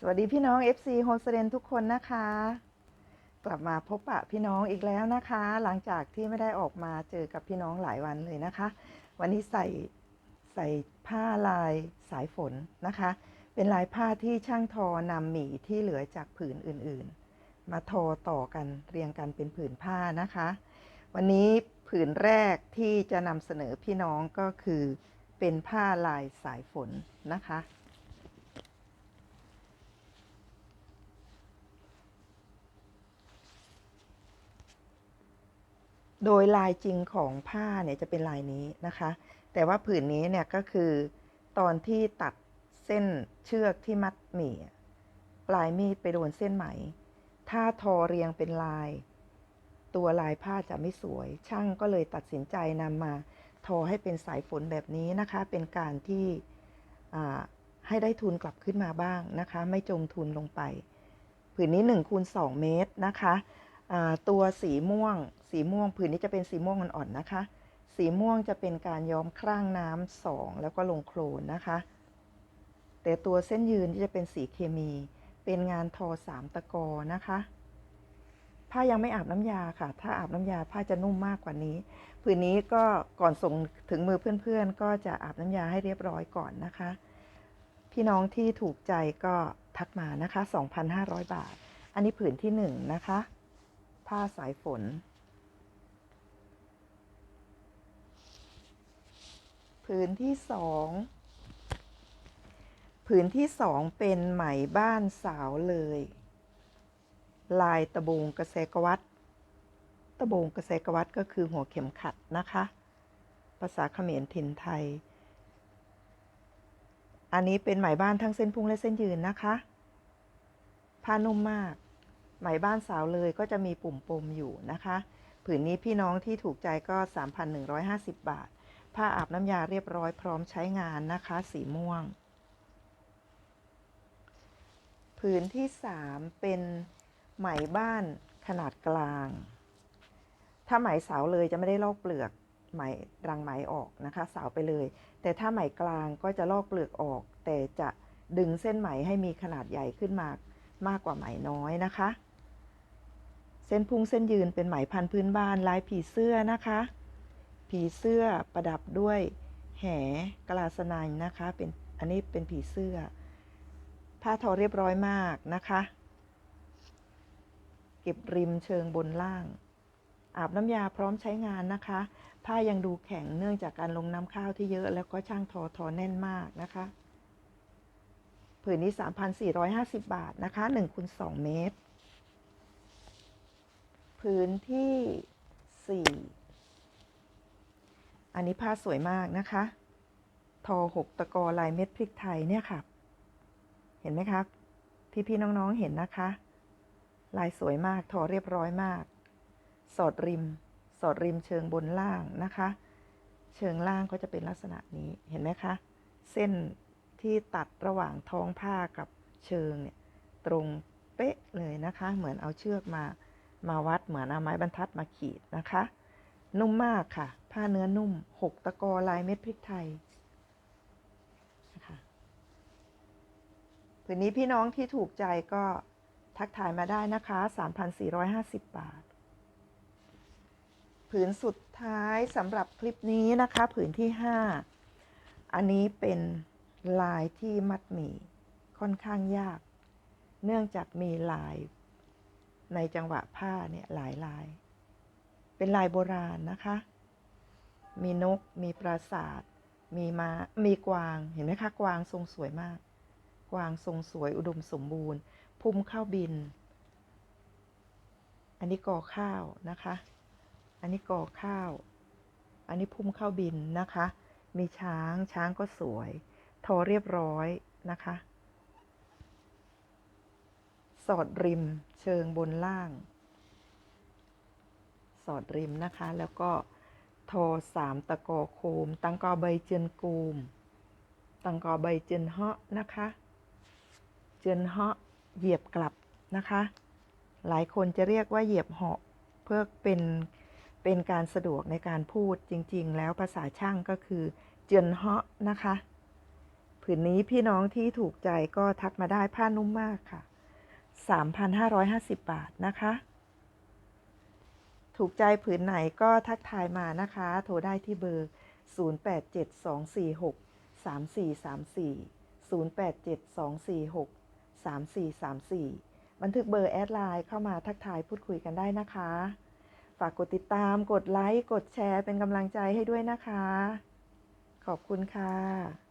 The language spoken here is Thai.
สวัสดีพี่น้อง FC โฮสเดนทุกคนนะคะ กลับมาพบปะพี่น้องอีกแล้วนะคะ หลังจากที่ไม่ได้ออกมาเจอกับพี่น้องหลายวันเลยนะคะ วันนี้ใส่ใส่ผ้าลายสายฝนนะคะ เป็นลายผ้าที่ช่างทอนำหมี่ที่เหลือจากผืนอื่นๆ มาทอต่อกันเรียงกันเป็นผืนผ้านะคะ วันนี้ผืนแรกที่จะนำเสนอพี่น้องก็คือเป็นผ้าลายสายฝนนะคะ โดยลายจริงของผ้าเนี่ยจะเป็นลายนี้นะคะ แต่ว่าผืนนี้เนี่ยก็คือตอนที่ตัดเส้นเชือกที่มัดหมี่ปลายมีดไปโดนเส้นไหม ถ้าทอเรียงเป็นลาย ตัวลายผ้าจะไม่สวย ช่างก็เลยตัดสินใจนำมาทอให้เป็นสายฝนแบบนี้นะคะ เป็นการที่ให้ได้ทุนกลับขึ้นมาบ้างนะคะ ไม่จมทุนลงไป ผืนนี้1คูณ2เมตรนะคะ ตัวสีม่วงสีม่วงผืนนี้จะเป็นสีม่วงอ่อนๆนะคะ สีม่วงจะเป็นการย้อมครั่งน้ำสองแล้วก็ลงโคลนนะคะ แต่ตัวเส้นยืนที่จะเป็นสีเคมี เป็นงานทอสามตะกอนะคะ ผ้ายังไม่อาบน้ำยาค่ะ ถ้าอาบน้ำยาผ้าจะนุ่มมากกว่านี้ ผืนนี้ก็ก่อนส่งถึงมือเพื่อนๆ ก็จะอาบน้ำยาให้เรียบร้อยก่อนนะคะ พี่น้องที่ถูกใจก็ทักมานะคะ 2,500 บาท อันนี้ผืนที่หนึ่งนะคะผ้าสายฝน ผืนที่สองผืนที่สองเป็นไหมบ้านสาวเลย ลายตะบงกระแสกวัดตะบงกระแสกวัดก็คือหัวเข็มขัดนะคะ ภาษาเขมรถิ่นไทย อันนี้เป็นไหมบ้านทั้งเส้นพุ่งและเส้นยืนนะคะผ้านุ่มมาก ไหมบ้านสาวเลยก็จะมีปุ่มปมอยู่นะคะ ผืนนี้พี่น้องที่ถูกใจก็ 3,150 บาท ผ้าอาบน้ำยาเรียบร้อยพร้อมใช้งานนะคะ สีม่วง ผืนที่ 3 เป็นไหมบ้านขนาดกลาง ถ้าไหมสาวเลยจะไม่ได้ลอกเปลือกไหมรังไหมออกนะคะ สาวไปเลย แต่ถ้าไหมกลางก็จะลอกเปลือกออก แต่จะดึงเส้นไหมให้มีขนาดใหญ่ขึ้นมามากกว่าไหมน้อยนะคะ เส้นพุงเส้นยืนเป็นไหมพันธุ์พื้นบ้านลายผีเสื้อนะคะ ผีเสื้อประดับด้วยแหกลาสนัยนะคะ เป็นอันนี้เป็นผีเสื้อ ผ้าทอเรียบร้อยมากนะคะ เก็บริมเชิงบนล่าง อาบน้ำยาพร้อมใช้งานนะคะ ผ้ายังดูแข็งเนื่องจากการลงน้ำข้าวที่เยอะ แล้วก็ช่างทอทอแน่นมากนะคะ ผืนนี้ 3,450 บาทนะคะ1คูณ2เมตรผืนที่ 4 อันนี้ผ้าสวยมากนะคะ ทอ6ตะกอลายเม็ดพริกไทยเนี่ยค่ะ เห็นไหมคะพี่พี่ๆน้องๆเห็นนะคะ ลายสวยมาก ทอเรียบร้อยมาก สอดริม สอดริมเชิงบนล่างนะคะ เชิงล่างก็จะเป็นลักษณะนี้ เห็นไหมคะ เส้นที่ตัดระหว่างท้องผ้ากับเชิงเนี่ยตรงเป๊ะเลยนะคะ เหมือนเอาเชือกมา มาวัด เหมือนเอาไม้บรรทัดมาขีดนะคะ นุ่มมากค่ะ ผ้าเนื้อนุ่ม6ตะกอลายเม็ดพริกไทยนะคะผืนนี้พี่น้องที่ถูกใจก็ทักทายมาได้นะคะ 3,450 บาท ผืนสุดท้ายสำหรับคลิปนี้นะคะ ผืนที่ 5 อันนี้เป็นลายที่มัดหมี่ค่อนข้างยาก เนื่องจากมีลายในจังหวะผ้าเนี่ยหลายลาย เป็นลายโบราณนะคะ มีนก มีปราสาท มีมา้า มีกวาง เห็นไหมคะ กวางทรงสวยมาก กวางทรงสวยอุดมสมบูรณ์ พุ่มข้าวบิน อันนี้ก่อข้าวนะคะ อันนี้ก่อข้าว อันนี้พุ่มข้าวบินนะคะ มีช้าง ช้างก็สวย ทอเรียบร้อยนะคะ สอดริมเชิงบนล่าง สอดริมนะคะ แล้วก็ทอสามตะกอโคม ตังกอใบเจียนกูม ตังกอใบเจียนเหาะนะคะ เจียนเหาะเหยียบกลับนะคะ หลายคนจะเรียกว่าเหยียบเหาะเพื่อเป็นเป็นการสะดวกในการพูดจริง ๆ แล้วภาษาช่างก็คือเจียนเหาะนะคะผผืนนี้พี่น้องที่ถูกใจก็ทักมาได้ผ้านุ่มมากค่ะ 3,550 บาทนะคะ ถูกใจผืนไหนก็ทักทายมานะคะ โทรได้ที่เบอร์ 0872463434 0872463434 บันทึกเบอร์แอดไลน์เข้ามาทักทายพูดคุยกันได้นะคะ ฝากกดติดตาม กดไลค์ กดแชร์เป็นกำลังใจให้ด้วยนะคะ ขอบคุณค่ะ